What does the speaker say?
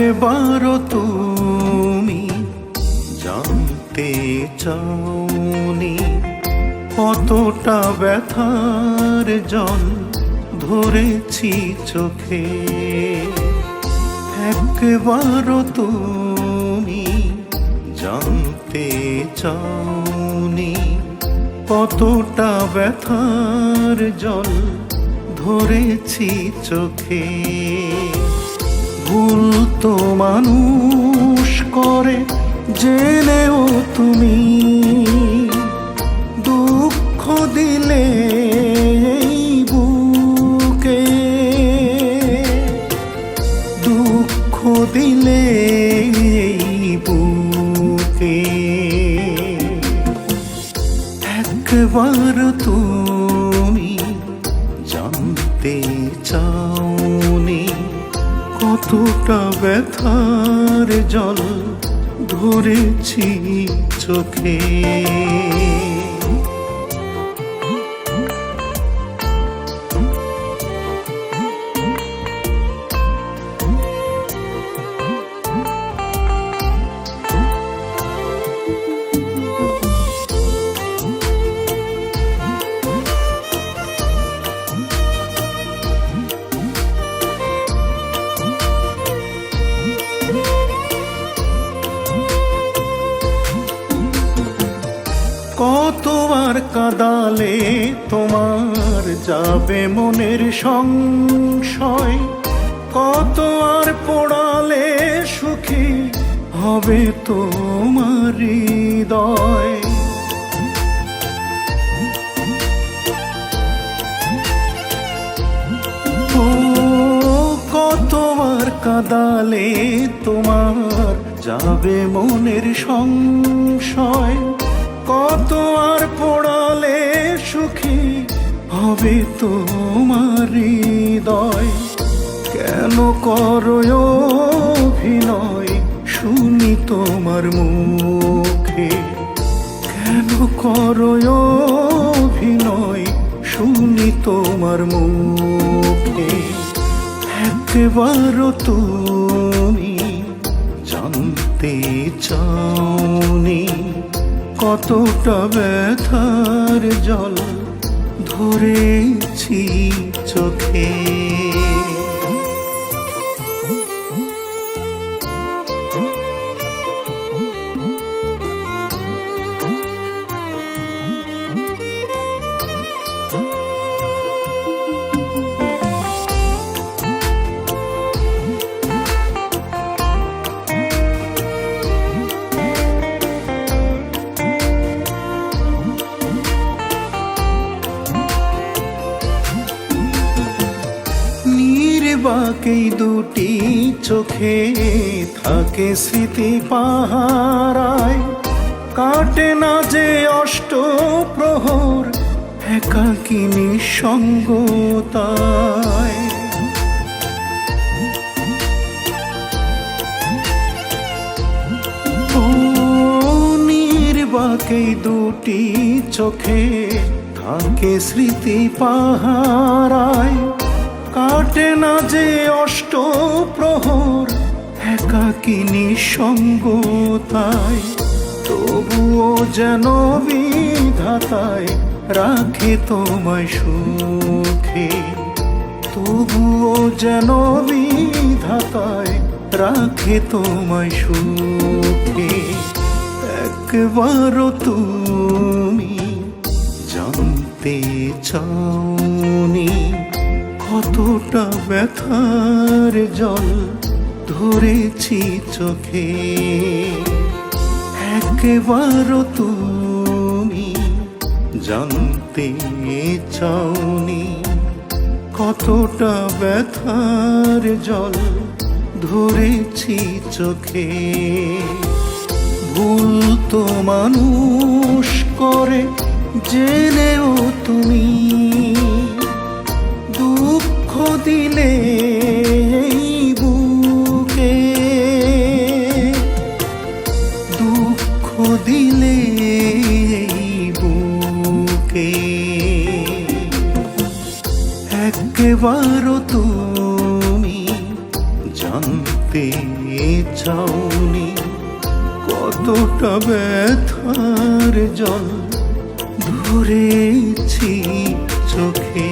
একবারও তুমি জানতে চাওনি। কতটা ব্যথার জল ধরেছি চোখে। একবারও তুমি জানতে চাওনি। কতটা ব্যথার জল ধরেছি চোখে। ভুল তো মানুষ করে জেনেও তুমি দুঃখ দিলে বুকে। দুঃখ দিলে বুকে। একবার তুমি কতটা ব্যথার জল ধরেছি চোখে। কতবার কাদালে তোমার যাবে মনের সংশয়? কত আর পড়ালে সুখী হবে তোমার হৃদয়? কতবার কাদালে তোমার যাবে মনের সংশয়? হবে তোমার হৃদয়। কেন করো অভিনয়? শুনি তোমার মুখে। কেন করো অভিনয়? শুনি তোমার মুখে। একবারও তুমি জানতে চাওনি। কতটা ব্যথার জল ধরেছি চোখে। নির্বাকেই দুটি চোখে থাকে স্মৃতি পাহারায়। কাটে না যে অষ্ট প্রহর একাকী নিঃসঙ্গতায়। নির্বাকেই দুটি চোখে থাকে স্মৃতি পাহারায়। কাটে না যে অষ্ট প্রহর একাকী নিঃসঙ্গতায় তবুও যেন বিধাতায় রাখে তোমায় সুখে। তবুও যেন বিধাতায় রাখে তোমায় সুখে। একবারও তুমি জানতে চাওনি কতটা ব্যথার জল ধরেছি চোখে। একবারও তুমি জানতে চাওনি কতটা ব্যথার জল ধরেছি চোখে। ভুল তো মানুষ করে, জেনেও তুমি দিলে বুকে দুঃখ দিলে বুকে একবারও তুমি জানতে চাওনি কতটা ব্যথার জল ধরেছি চোখে।